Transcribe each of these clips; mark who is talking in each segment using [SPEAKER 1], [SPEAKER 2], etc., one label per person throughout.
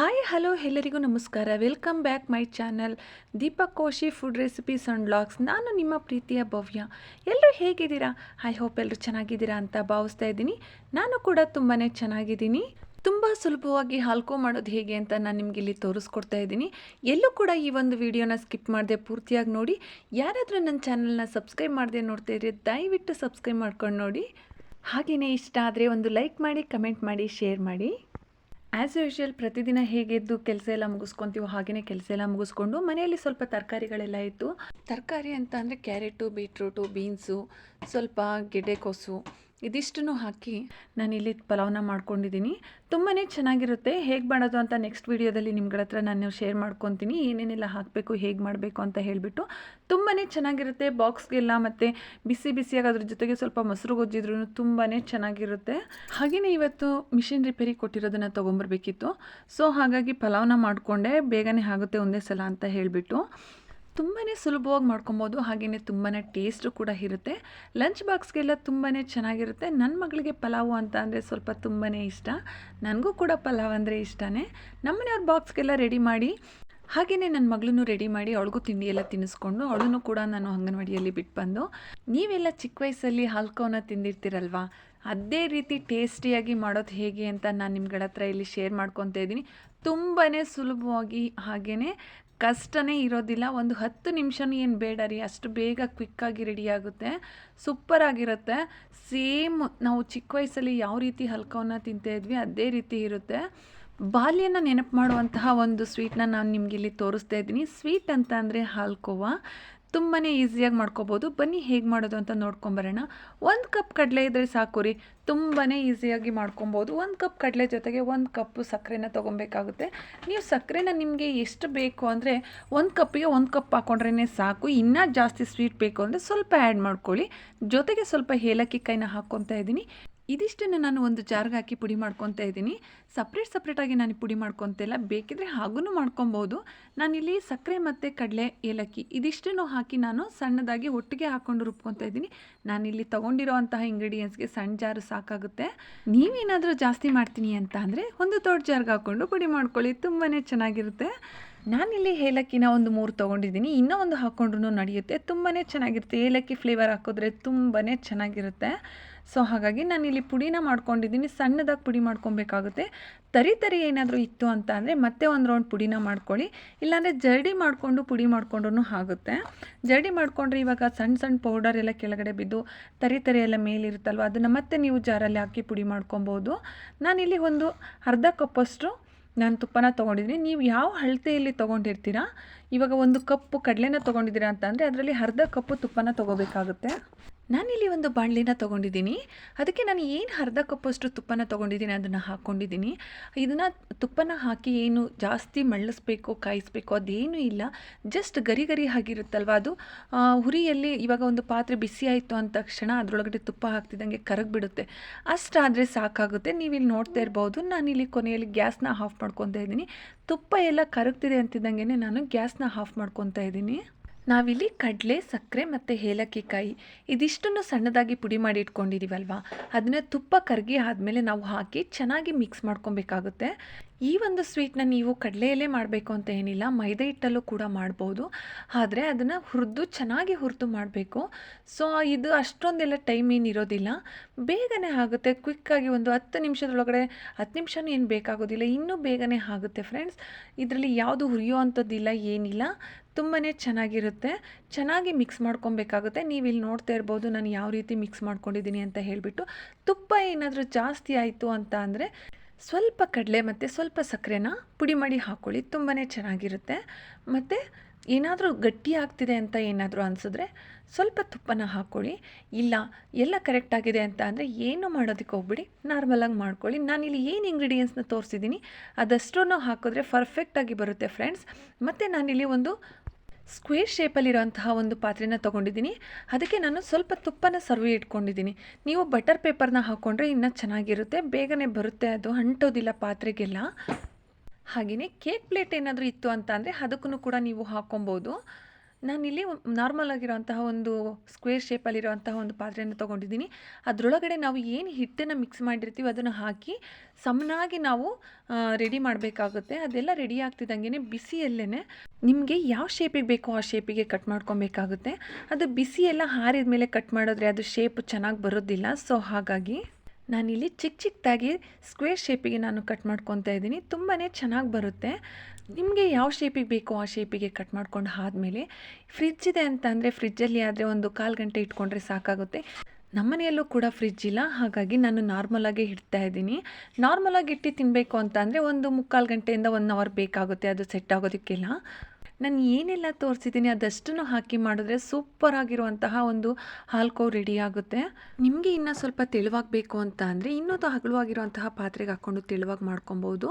[SPEAKER 1] Hi hello ಎಲ್ಲರಿಗೂ ನಮಸ್ಕಾರ. Welcome back my channel Deepak Koshi food recipes and blogs ನಾನು ನಿಮ್ಮ ಪ್ರೀತಿಯ ಭವ್ಯ. ಎಲ್ಲರೂ ಹೇಗಿದ್ದೀರಾ? ಐ ಹೋಪ್ ಎಲ್ಲರೂ ಚೆನ್ನಾಗಿದ್ದೀರಾ ಅಂತ ಭಾವಿಸ್ತಾ ಇದ್ದೀನಿ. ನಾನು ಕೂಡ ತುಂಬಾ ಚೆನ್ನಾಗಿದ್ದೀನಿ. ತುಂಬ ಸುಲಭವಾಗಿ ಹಾಲ್ಕೋ ಮಾಡೋದು ಹೇಗೆ ಅಂತ ನಾನು ನಿಮಗೆ ಇಲ್ಲಿ ತೋರಿಸ್ಕೊಡ್ತಾ ಇದ್ದೀನಿ. ಎಲ್ಲೂ ಕೂಡ ಈ ಒಂದು ವಿಡಿಯೋನ ಸ್ಕಿಪ್ ಮಾಡದೆ ಪೂರ್ತಿಯಾಗಿ ನೋಡಿ. ಯಾರಾದರೂ ನನ್ನ ಚಾನಲ್ನ ಸಬ್ಸ್ಕ್ರೈಬ್ ಮಾಡದೆ ನೋಡ್ತಾ ಇದ್ರೆ ದಯವಿಟ್ಟು ಸಬ್ಸ್ಕ್ರೈಬ್ ಮಾಡ್ಕೊಂಡು ನೋಡಿ. ಹಾಗೆಯೇ ಇಷ್ಟ ಆದರೆ ಒಂದು ಲೈಕ್ ಮಾಡಿ ಕಮೆಂಟ್ ಮಾಡಿ ಶೇರ್ ಮಾಡಿ. ಆ್ಯಸ್ ಯೂಶ್ವಲ್ ಪ್ರತಿದಿನ ಹೇಗೆದ್ದು ಕೆಲಸ ಎಲ್ಲ ಮುಗಿಸ್ಕೊತೀವೋ ಹಾಗೆಯೇ ಕೆಲಸ ಎಲ್ಲ ಮುಗಿಸ್ಕೊಂಡು ಮನೆಯಲ್ಲಿ ಸ್ವಲ್ಪ ತರಕಾರಿಗಳೆಲ್ಲ ಇತ್ತು. ತರಕಾರಿ ಅಂತ ಅಂದರೆ ಕ್ಯಾರೆಟು, ಬೀಟ್ರೂಟು, ಬೀನ್ಸು, ಸ್ವಲ್ಪ ಗೆಡ್ಡೆಕೋಸು ಇದಿಷ್ಟನ್ನು ಹಾಕಿ ನಾನಿಲ್ಲಿ ಪಲಾವ್ನ ಮಾಡ್ಕೊಂಡಿದ್ದೀನಿ. ತುಂಬಾ ಚೆನ್ನಾಗಿರುತ್ತೆ. ಹೇಗೆ ಮಾಡೋದು ಅಂತ ನೆಕ್ಸ್ಟ್ ವೀಡಿಯೋದಲ್ಲಿ ನಿಮ್ಗಳ ಹತ್ರ ನಾನು ಶೇರ್ ಮಾಡ್ಕೊತೀನಿ. ಏನೇನೆಲ್ಲ ಹಾಕಬೇಕು, ಹೇಗೆ ಮಾಡಬೇಕು ಅಂತ ಹೇಳಿಬಿಟ್ಟು ತುಂಬಾ ಚೆನ್ನಾಗಿರುತ್ತೆ. ಬಾಕ್ಸ್ಗೆಲ್ಲ ಮತ್ತು ಬಿಸಿ ಬಿಸಿಯಾಗಿ ಅದ್ರ ಜೊತೆಗೆ ಸ್ವಲ್ಪ ಮೊಸರು ಗೊಜ್ಜಿದ್ರೂ ತುಂಬಾ ಚೆನ್ನಾಗಿರುತ್ತೆ. ಹಾಗೆಯೇ ಇವತ್ತು ಮಿಷಿನ್ ರಿಪೇರಿ ಕೊಟ್ಟಿರೋದನ್ನು ತೊಗೊಂಬರ್ಬೇಕಿತ್ತು. ಸೊ ಹಾಗಾಗಿ ಪಲಾವ್ನ ಮಾಡಿಕೊಂಡೆ. ಬೇಗನೆ ಆಗುತ್ತೆ ಒಂದೇ ಸಲ ಅಂತ ಹೇಳಿಬಿಟ್ಟು. ತುಂಬಾ ಸುಲಭವಾಗಿ ಮಾಡ್ಕೊಬೋದು ಹಾಗೆಯೇ ತುಂಬಾ ಟೇಸ್ಟು ಕೂಡ ಇರುತ್ತೆ. ಲಂಚ್ ಬಾಕ್ಸ್ಗೆಲ್ಲ ತುಂಬಾ ಚೆನ್ನಾಗಿರುತ್ತೆ. ನನ್ನ ಮಗಳಿಗೆ ಪಲಾವು ಅಂತ ಅಂದರೆ ಸ್ವಲ್ಪ ತುಂಬಾ ಇಷ್ಟ. ನನಗೂ ಕೂಡ ಪಲಾವ್ ಅಂದರೆ ಇಷ್ಟನೇ. ನಮ್ಮನೆಯವ್ರ ಬಾಕ್ಸ್ಗೆಲ್ಲ ರೆಡಿ ಮಾಡಿ ಹಾಗೆಯೇ ನನ್ನ ಮಗಳನ್ನೂ ರೆಡಿ ಮಾಡಿ ಅವಳಿಗೂ ತಿಂಡಿ ಎಲ್ಲ ತಿನ್ನಿಸ್ಕೊಂಡು, ಅವಳನ್ನು ಕೂಡ ನಾನು ಅಂಗನವಾಡಿಯಲ್ಲಿ ಬಿಟ್ಟು ಬಂದು, ನೀವೆಲ್ಲ ಚಿಕ್ಕ ವಯಸ್ಸಲ್ಲಿ ಹಲ್ಕೋನ ತಿಂದಿರ್ತೀರಲ್ವಾ? ಅದೇ ರೀತಿ ಟೇಸ್ಟಿಯಾಗಿ ಮಾಡೋದು ಹೇಗೆ ಅಂತ ನಾನು ನಿಮ್ಗಳ ಹತ್ರ ಇಲ್ಲಿ ಶೇರ್ ಮಾಡ್ಕೊತಾ ಇದ್ದೀನಿ. ತುಂಬಾ ಸುಲಭವಾಗಿ ಹಾಗೆಯೇ ಕಷ್ಟನೇ ಇರೋದಿಲ್ಲ. ಒಂದು ಹತ್ತು ನಿಮಿಷನೂ ಏನು ಬೇಡ ರೀ. ಅಷ್ಟು ಬೇಗ ಕ್ವಿಕ್ಕಾಗಿ ಆಗುತ್ತೆ. ಸೂಪರಾಗಿರುತ್ತೆ ಸೇಮ್ ನಾವು ಚಿಕ್ಕ ವಯಸ್ಸಲ್ಲಿ ಯಾವ ರೀತಿ ಹಲ್ಕವನ್ನು ತಿಂತಾ ಇದ್ವಿ, ಅದೇ ರೀತಿ ಇರುತ್ತೆ. ಬಾಲ್ಯನ ನೆನಪು ಮಾಡುವಂತಹ ಒಂದು ಸ್ವೀಟ್ನ ನಾನು ನಿಮಗೆ ಇಲ್ಲಿ ತೋರಿಸ್ತಾ ಇದ್ದೀನಿ. ಸ್ವೀಟ್ ಅಂತ ಅಂದರೆ ಹಾಲ್ಕೋವಾ. ತುಂಬಾ ಈಸಿಯಾಗಿ ಮಾಡ್ಕೋಬೋದು. ಬನ್ನಿ ಹೇಗೆ ಮಾಡೋದು ಅಂತ ನೋಡ್ಕೊಂಬರೋಣ ಒಂದು ಕಪ್ ಕಡಲೆ ಇದ್ದರೆ ಸಾಕು ರೀ. ತುಂಬಾ ಈಸಿಯಾಗಿ ಮಾಡ್ಕೊಬೋದು. ಒಂದು ಕಪ್ ಕಡಲೆ ಜೊತೆಗೆ ಒಂದು ಕಪ್ಪು ಸಕ್ಕರೆನ ತೊಗೊಬೇಕಾಗುತ್ತೆ. ನೀವು ಸಕ್ಕರೆನ ನಿಮಗೆ ಎಷ್ಟು ಬೇಕು ಅಂದರೆ ಒಂದು ಕಪ್ಪಿಗೆ ಒಂದು ಕಪ್ ಹಾಕ್ಕೊಂಡ್ರೇ ಸಾಕು. ಇನ್ನೂ ಜಾಸ್ತಿ ಸ್ವೀಟ್ ಬೇಕು ಅಂದರೆ ಸ್ವಲ್ಪ ಆ್ಯಡ್ ಮಾಡ್ಕೊಳ್ಳಿ. ಜೊತೆಗೆ ಸ್ವಲ್ಪ ಏಲಕ್ಕಿ ಕೈನ ಹಾಕ್ಕೊತಾ ಇದ್ದೀನಿ ಇದಿಷ್ಟನ್ನು ನಾನು ಒಂದು ಜಾರ್ಗೆ ಹಾಕಿ ಪುಡಿ ಮಾಡ್ಕೊತಾ ಇದ್ದೀನಿ. ಸಪ್ರೇಟ್ ಸಪ್ರೇಟಾಗಿ ನಾನು ಪುಡಿ ಮಾಡ್ಕೊತಿಲ್ಲ ಬೇಕಿದ್ರೆ ಹಾಗೂ ಮಾಡ್ಕೊಬೋದು. ನಾನಿಲ್ಲಿ ಸಕ್ಕರೆ ಮತ್ತು ಕಡಲೆ, ಏಲಕ್ಕಿ ಇದಿಷ್ಟನ್ನು ಹಾಕಿ ನಾನು ಸಣ್ಣದಾಗಿ ಒಟ್ಟಿಗೆ ಹಾಕ್ಕೊಂಡು ರುಬ್ಕೊತಾ ಇದ್ದೀನಿ. ನಾನಿಲ್ಲಿ ತೊಗೊಂಡಿರೋ ಅಂತಹ ಇಂಗ್ರೀಡಿಯೆಂಟ್ಸ್ಗೆ ಸಣ್ಣ ಜಾರು ಸಾಕಾಗುತ್ತೆ. ನೀವೇನಾದರೂ ಜಾಸ್ತಿ ಮಾಡ್ತೀನಿ ಅಂತ ಅಂದರೆ ಒಂದು ದೊಡ್ಡ ಜಾರ್ಗೆ ಹಾಕ್ಕೊಂಡು ಪುಡಿ ಮಾಡ್ಕೊಳ್ಳಿ. ತುಂಬಾ ಚೆನ್ನಾಗಿರುತ್ತೆ. ನಾನಿಲ್ಲಿ ಏಲಕ್ಕಿನ ಒಂದು ಮೂರು ತೊಗೊಂಡಿದ್ದೀನಿ. ಇನ್ನೂ ಒಂದು ಹಾಕ್ಕೊಂಡ್ರೂ ನಡೆಯುತ್ತೆ. ತುಂಬಾ ಚೆನ್ನಾಗಿರುತ್ತೆ. ಏಲಕ್ಕಿ ಫ್ಲೇವರ್ ಹಾಕಿದ್ರೆ ತುಂಬಾ ಚೆನ್ನಾಗಿರುತ್ತೆ. ಸೊ, ಹಾಗಾಗಿ ನಾನಿಲ್ಲಿ ಪುಡಿನ ಮಾಡ್ಕೊಂಡಿದ್ದೀನಿ. ಸಣ್ಣದಾಗಿ ಪುಡಿ ಮಾಡ್ಕೊಬೇಕಾಗುತ್ತೆ. ತರಿ ತರಿ ಏನಾದರೂ ಇತ್ತು ಅಂತ ಅಂದರೆ ಮತ್ತೆ ಒಂದು ರೌಂಡ್ ಪುಡಿನ ಮಾಡ್ಕೊಳ್ಳಿ. ಇಲ್ಲಾಂದರೆ ಜರಡಿ ಮಾಡಿಕೊಂಡು ಪುಡಿ ಮಾಡಿಕೊಂಡ್ರೂ ಆಗುತ್ತೆ. ಜರಡಿ ಮಾಡಿಕೊಂಡ್ರೆ ಇವಾಗ ಸಣ್ಣ ಸಣ್ಣ ಪೌಡರ್ ಎಲ್ಲ ಕೆಳಗಡೆ ಬಿದ್ದು ತರಿ ತರಿ ಎಲ್ಲ ಮೇಲಿರುತ್ತಲ್ವ, ಅದನ್ನು ಮತ್ತೆ ನೀವು ಜಾರಲ್ಲಿ ಹಾಕಿ ಪುಡಿ ಮಾಡ್ಕೊಬೋದು. ನಾನಿಲ್ಲಿ ಒಂದು ಅರ್ಧ ಕಪ್ಪಷ್ಟು ನಾನು ತುಪ್ಪನ ತೊಗೊಂಡಿದ್ದೀನಿ. ನೀವು ಯಾವ ಅಳತೆಯಲ್ಲಿ ತೊಗೊಂಡಿರ್ತೀರಾ? ಇವಾಗ ಒಂದು ಕಪ್ಪು ಕಡಲೆನ ತೊಗೊಂಡಿದ್ದೀರಾ ಅಂತ ಅಂದರೆ ಅದರಲ್ಲಿ ಅರ್ಧ ಕಪ್ಪು ತುಪ್ಪನ ತೊಗೋಬೇಕಾಗುತ್ತೆ. ನಾನಿಲ್ಲಿ ಒಂದು ಬಾಣಲಿನ ತೊಗೊಂಡಿದ್ದೀನಿ. ಅದಕ್ಕೆ ನಾನು ಏನು ಅರ್ಧ ಕಪ್ಪಷ್ಟು ತುಪ್ಪನ ತೊಗೊಂಡಿದ್ದೀನಿ ಅದನ್ನು ಹಾಕ್ಕೊಂಡಿದ್ದೀನಿ ಇದನ್ನು ತುಪ್ಪನ ಹಾಕಿ ಏನು ಜಾಸ್ತಿ ಮಳ್ಳಿಸ್ಬೇಕು, ಕಾಯಿಸ್ಬೇಕು ಅದೇನೂ ಇಲ್ಲ. ಜಸ್ಟ್ ಗರಿ ಗರಿ ಆಗಿರುತ್ತಲ್ವ ಅದು? ಹುರಿಯಲ್ಲಿ ಇವಾಗ ಒಂದು ಪಾತ್ರೆ ಬಿಸಿ ಆಯಿತು ಅಂದ ತಕ್ಷಣ ಅದರೊಳಗಡೆ ತುಪ್ಪ ಹಾಕ್ತಿದ್ದಂಗೆ ಕರಗಿಬಿಡುತ್ತೆ. ಅಷ್ಟಾದರೆ ಸಾಕಾಗುತ್ತೆ. ನೀವಿಲ್ಲಿ ನೋಡ್ತಾ ಇರ್ಬೋದು. ನಾನಿಲ್ಲಿ ಕೊನೆಯಲ್ಲಿ ಗ್ಯಾಸ್ನ ಆಫ್ ಮಾಡ್ಕೊತಾ ಇದ್ದೀನಿ. ತುಪ್ಪ ಎಲ್ಲ ಕರಗ್ತಿದೆ ಅಂತಿದ್ದಂಗೆ ನಾನು ಗ್ಯಾಸ್ನ ಆಫ್ ಮಾಡ್ಕೊತಾ ಇದ್ದೀನಿ. ನಾವಿಲ್ಲಿ ಕಡಲೆ, ಸಕ್ಕರೆ ಮತ್ತು ಏಲಕ್ಕಿಕಾಯಿ ಇದಿಷ್ಟನ್ನು ಸಣ್ಣದಾಗಿ ಪುಡಿ ಮಾಡಿ ಇಟ್ಕೊಂಡಿದ್ದೀವಲ್ವ ಅದನ್ನು ತುಪ್ಪ ಕರಗಿ ಆದಮೇಲೆ ನಾವು ಹಾಕಿ ಚೆನ್ನಾಗಿ ಮಿಕ್ಸ್ ಮಾಡ್ಕೊಬೇಕಾಗುತ್ತೆ. ಈ ಒಂದು ಸ್ವೀಟ್ನ ನೀವು ಕಡಲೆಯಲ್ಲೇ ಮಾಡಬೇಕು ಅಂತ ಏನಿಲ್ಲ, ಮೈದಾ ಹಿಟ್ಟಲ್ಲೂ ಕೂಡ ಮಾಡ್ಬೋದು. ಆದರೆ ಅದನ್ನು ಹುರಿದು ಚೆನ್ನಾಗಿ ಹುರಿದು ಮಾಡಬೇಕು. ಸೊ ಇದು ಅಷ್ಟೊಂದೆಲ್ಲ ಟೈಮ್ ಏನು ಇರೋದಿಲ್ಲ. ಬೇಗನೆ ಆಗುತ್ತೆ. ಕ್ವಿಕ್ಕಾಗಿ ಒಂದು ಹತ್ತು ನಿಮಿಷದೊಳಗಡೆ, ಹತ್ತು ನಿಮಿಷನೂ ಏನು ಬೇಕಾಗೋದಿಲ್ಲ. ಇನ್ನೂ ಬೇಗನೆ ಆಗುತ್ತೆ ಫ್ರೆಂಡ್ಸ್ ಇದರಲ್ಲಿ ಯಾವುದು ಹುರಿಯೋ ಅಂಥದ್ದಿಲ್ಲ, ಏನಿಲ್ಲ. ತುಂಬಾ ಚೆನ್ನಾಗಿರುತ್ತೆ. ಚೆನ್ನಾಗಿ ಮಿಕ್ಸ್ ಮಾಡ್ಕೊಬೇಕಾಗುತ್ತೆ. ನೀವು ಇಲ್ಲಿ ನೋಡ್ತಾ ಇರ್ಬೋದು ನಾನು ಯಾವ ರೀತಿ ಮಿಕ್ಸ್ ಮಾಡ್ಕೊಂಡಿದ್ದೀನಿ ಅಂತ ಹೇಳಿಬಿಟ್ಟು. ತುಪ್ಪ ಏನಾದರೂ ಜಾಸ್ತಿ ಆಯಿತು ಅಂತ ಅಂದರೆ ಸ್ವಲ್ಪ ಕಡಲೆ ಮತ್ತು ಸ್ವಲ್ಪ ಸಕ್ಕರೆನ ಪುಡಿ ಮಾಡಿ ಹಾಕ್ಕೊಳ್ಳಿ ತುಂಬಾ ಚೆನ್ನಾಗಿರುತ್ತೆ. ಮತ್ತು ಏನಾದರೂ ಗಟ್ಟಿ ಆಗ್ತಿದೆ ಅಂತ ಏನಾದರೂ ಅನಿಸಿದ್ರೆ ಸ್ವಲ್ಪ ತುಪ್ಪನ ಹಾಕ್ಕೊಳ್ಳಿ ಇಲ್ಲ, ಎಲ್ಲ ಕರೆಕ್ಟಾಗಿದೆ ಅಂತ ಅಂದರೆ ಏನು ಮಾಡೋದಕ್ಕೆ ಹೋಗ್ಬಿಡಿ. ನಾರ್ಮಲಾಗಿ ಮಾಡ್ಕೊಳ್ಳಿ. ನಾನಿಲ್ಲಿ ಏನು ಇಂಗ್ರೀಡಿಯೆಂಟ್ಸ್ನ ತೋರಿಸಿದ್ದೀನಿ ಅದಷ್ಟನ್ನು ಹಾಕಿದ್ರೆ ಪರ್ಫೆಕ್ಟಾಗಿ ಬರುತ್ತೆ ಫ್ರೆಂಡ್ಸ್ ಮತ್ತು ನಾನಿಲ್ಲಿ ಒಂದು ಸ್ಕ್ವೇರ್ ಶೇಪಲ್ಲಿರೋಂತಹ ಒಂದು ಪಾತ್ರೆನ ತೊಗೊಂಡಿದ್ದೀನಿ. ಅದಕ್ಕೆ ನಾನು ಸ್ವಲ್ಪ ತುಪ್ಪನ ಸರ್ವಿ ಇಟ್ಕೊಂಡಿದ್ದೀನಿ. ನೀವು ಬಟರ್ ಪೇಪರ್ನ ಹಾಕ್ಕೊಂಡ್ರೆ ಇನ್ನೂ ಚೆನ್ನಾಗಿರುತ್ತೆ. ಬೇಗನೆ ಬರುತ್ತೆ. ಅದು ಅಂಟೋದಿಲ್ಲ ಪಾತ್ರೆಗೆಲ್ಲ. ಹಾಗೆಯೇ ಕೇಕ್ ಪ್ಲೇಟ್ ಏನಾದರೂ ಇತ್ತು ಅಂತ ಅಂದರೆ ಅದಕ್ಕೂ ಕೂಡ ನೀವು ಹಾಕ್ಕೊಬೋದು ನಾನಿಲ್ಲಿ ನಾರ್ಮಲ್ ಆಗಿರೋಂತಹ ಒಂದು ಸ್ಕ್ವೇರ್ ಶೇಪಲ್ಲಿರುವಂತಹ ಒಂದು ಪಾತ್ರೆಯನ್ನು ತೊಗೊಂಡಿದ್ದೀನಿ. ಅದರೊಳಗಡೆ ನಾವು ಏನು ಹಿಟ್ಟನ್ನು ಮಿಕ್ಸ್ ಮಾಡಿರ್ತೀವಿ ಅದನ್ನು ಹಾಕಿ ಸಮನಾಗಿ ನಾವು ರೆಡಿ ಮಾಡಬೇಕಾಗುತ್ತೆ. ಅದೆಲ್ಲ ರೆಡಿ ಆಗ್ತಿದ್ದಂಗೆ ಬಿಸಿಯಲ್ಲೇ ನಿಮಗೆ ಯಾವ ಶೇಪಿಗೆ ಬೇಕೋ ಆ ಶೇಪಿಗೆ ಕಟ್ ಮಾಡ್ಕೊಬೇಕಾಗುತ್ತೆ. ಅದು ಬಿಸಿ ಎಲ್ಲ ಹಾರಿದ ಮೇಲೆ ಕಟ್ ಮಾಡಿದ್ರೆ ಅದು ಶೇಪ್ ಚೆನ್ನಾಗಿ ಬರೋದಿಲ್ಲ. ಸೊ ಹಾಗಾಗಿ ನಾನಿಲ್ಲಿ ಚಿಕ್ಕ ಚಿಕ್ಕದಾಗಿ ಸ್ಕ್ವೇರ್ ಶೇಪಿಗೆ ನಾನು ಕಟ್ ಮಾಡ್ಕೊತಾ ಇದ್ದೀನಿ. ತುಂಬಾ ಚೆನ್ನಾಗಿ ಬರುತ್ತೆ. ನಿಮಗೆ ಯಾವ ಶೇಪಿಗೆ ಬೇಕೋ ಆ ಶೇಪಿಗೆ ಕಟ್ ಮಾಡ್ಕೊಂಡು ಆದಮೇಲೆ ಫ್ರಿಜ್ ಇದೆ ಅಂತ ಅಂದರೆ ಫ್ರಿಜ್ಜಲ್ಲಿ ಆದರೆ ಒಂದು ಕಾಲು ಗಂಟೆ ಇಟ್ಕೊಂಡ್ರೆ ಸಾಕಾಗುತ್ತೆ. ನಮ್ಮನೆಯಲ್ಲೂ ಕೂಡ ಫ್ರಿಜ್ ಇಲ್ಲ. ಹಾಗಾಗಿ ನಾನು ನಾರ್ಮಲಾಗೇ ಇಡ್ತಾ ಇದ್ದೀನಿ. ನಾರ್ಮಲಾಗಿ ಇಟ್ಟು ತಿನ್ನಬೇಕು ಅಂತ ಅಂದರೆ ಒಂದು ಮುಕ್ಕಾಲು ಗಂಟೆಯಿಂದ ಒನ್ ಅವರ್ ಬೇಕಾಗುತ್ತೆ. ಅದು ಸೆಟ್ ಆಗೋದಕ್ಕೆಲ್ಲ. ನಾನು ಏನೆಲ್ಲ ತೋರಿಸಿದ್ದೀನಿ ಅದಷ್ಟನ್ನು ಹಾಕಿ ಮಾಡಿದ್ರೆ ಸೂಪರ್ ಆಗಿರುವಂತಹ ಒಂದು ಹಾಲ್ಕೋ ರೆಡಿ ಆಗುತ್ತೆ. ನಿಮಗೆ ಇನ್ನೂ ಸ್ವಲ್ಪ ತೆಳುವಾಗಬೇಕು ಅಂತ ಅಂದರೆ ಇನ್ನೊಂದು ಹಗಲುವಾಗಿರುವಂತಹ ಪಾತ್ರೆಗೆ ಹಾಕ್ಕೊಂಡು ತೆಳುವಾಗಿ ಮಾಡ್ಕೊಬೋದು.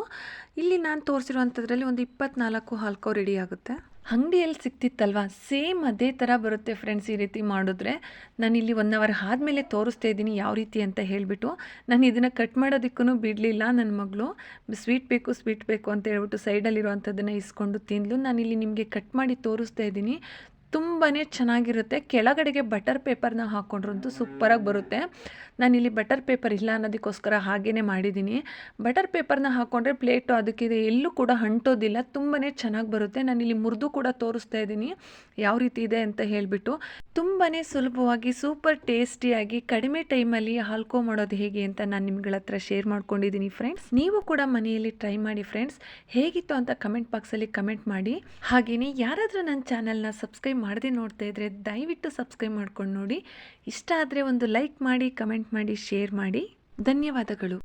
[SPEAKER 1] ಇಲ್ಲಿ ನಾನು ತೋರಿಸಿರುವಂಥದ್ರಲ್ಲಿ ಒಂದು ಇಪ್ಪತ್ನಾಲ್ಕು ಹಾಲ್ಕೋ ರೆಡಿ ಆಗುತ್ತೆ. ಅಂಗಡಿಯಲ್ಲಿ ಸಿಕ್ತಿತ್ತಲ್ವಾ ಸೇಮ್ ಅದೇ ಥರ ಬರುತ್ತೆ ಫ್ರೆಂಡ್ಸ್ ಈ ರೀತಿ ಮಾಡಿದ್ರೆ. ನಾನು ಇಲ್ಲಿ ಒನ್ ಅವರ್ ಆದಮೇಲೆ ತೋರಿಸ್ತಾ ಇದ್ದೀನಿ ಯಾವ ರೀತಿ ಅಂತ ಹೇಳಿಬಿಟ್ಟು. ನಾನು ಇದನ್ನು ಕಟ್ ಮಾಡೋದಕ್ಕೂ ಬಿಡಲಿಲ್ಲ ನನ್ನ ಮಗಳು. ಸ್ವೀಟ್ ಬೇಕು ಸ್ವೀಟ್ ಬೇಕು ಅಂತ ಹೇಳ್ಬಿಟ್ಟು ಸೈಡಲ್ಲಿರುವಂಥದ್ದನ್ನು ಇಸ್ಕೊಂಡು ತಿಂದಲು. ನಾನಿಲ್ಲಿ ನಿಮಗೆ ಕಟ್ ಮಾಡಿ ತೋರಿಸ್ತಾ ಇದ್ದೀನಿ. ತುಂಬಾ ಚೆನ್ನಾಗಿರುತ್ತೆ. ಕೆಳಗಡೆಗೆ ಬಟರ್ ಪೇಪರ್ನ ಹಾಕ್ಕೊಂಡ್ರಂತೂ ಸೂಪರಾಗಿ ಬರುತ್ತೆ. ನಾನಿಲ್ಲಿ ಬಟರ್ ಪೇಪರ್ ಇಲ್ಲ ಅನ್ನೋದಕ್ಕೋಸ್ಕರ ಹಾಗೇ ಮಾಡಿದ್ದೀನಿ. ಬಟರ್ ಪೇಪರ್ನ ಹಾಕ್ಕೊಂಡ್ರೆ ಪ್ಲೇಟು ಅದಕ್ಕಿದೆ ಎಲ್ಲೂ ಕೂಡ ಅಂಟೋದಿಲ್ಲ ತುಂಬಾ ಚೆನ್ನಾಗಿ ಬರುತ್ತೆ. ನಾನಿಲ್ಲಿ ಮುರಿದು ಕೂಡ ತೋರಿಸ್ತಾ ಇದ್ದೀನಿ. ಯಾವ ರೀತಿ ಇದೆ ಅಂತ ಹೇಳಿಬಿಟ್ಟು. ತುಂಬಾ ಸುಲಭವಾಗಿ, ಸೂಪರ್ ಟೇಸ್ಟಿಯಾಗಿ, ಕಡಿಮೆ ಟೈಮಲ್ಲಿ ಹಾಲ್ಕೋ ಮಾಡೋದು ಹೇಗೆ ಅಂತ ನಾನು ನಿಮ್ಗಳ ಹತ್ರ ಶೇರ್ ಮಾಡ್ಕೊಂಡಿದ್ದೀನಿ ಫ್ರೆಂಡ್ಸ್ ನೀವು ಕೂಡ ಮನೆಯಲ್ಲಿ ಟ್ರೈ ಮಾಡಿ ಫ್ರೆಂಡ್ಸ್ ಹೇಗಿತ್ತು ಅಂತ ಕಮೆಂಟ್ ಬಾಕ್ಸಲ್ಲಿ ಕಮೆಂಟ್ ಮಾಡಿ. ಹಾಗೆಯೇ ಯಾರಾದರೂ ನನ್ನ ಚಾನಲ್ನ ಸಬ್ಸ್ಕ್ರೈಬ್ ಮಾಡದೆ ನೋಡ್ತಾ ಇದ್ದರೆ ದಯವಿಟ್ಟು ಸಬ್ಸ್ಕ್ರೈಬ್ ಮಾಡ್ಕೊಂಡು ನೋಡಿ. ಇಷ್ಟ ಆದರೆ ಒಂದು ಲೈಕ್ ಮಾಡಿ, ಕಮೆಂಟ್ ಮಾಡಿ, ಶೇರ್ ಮಾಡಿ. ಧನ್ಯವಾದಗಳು.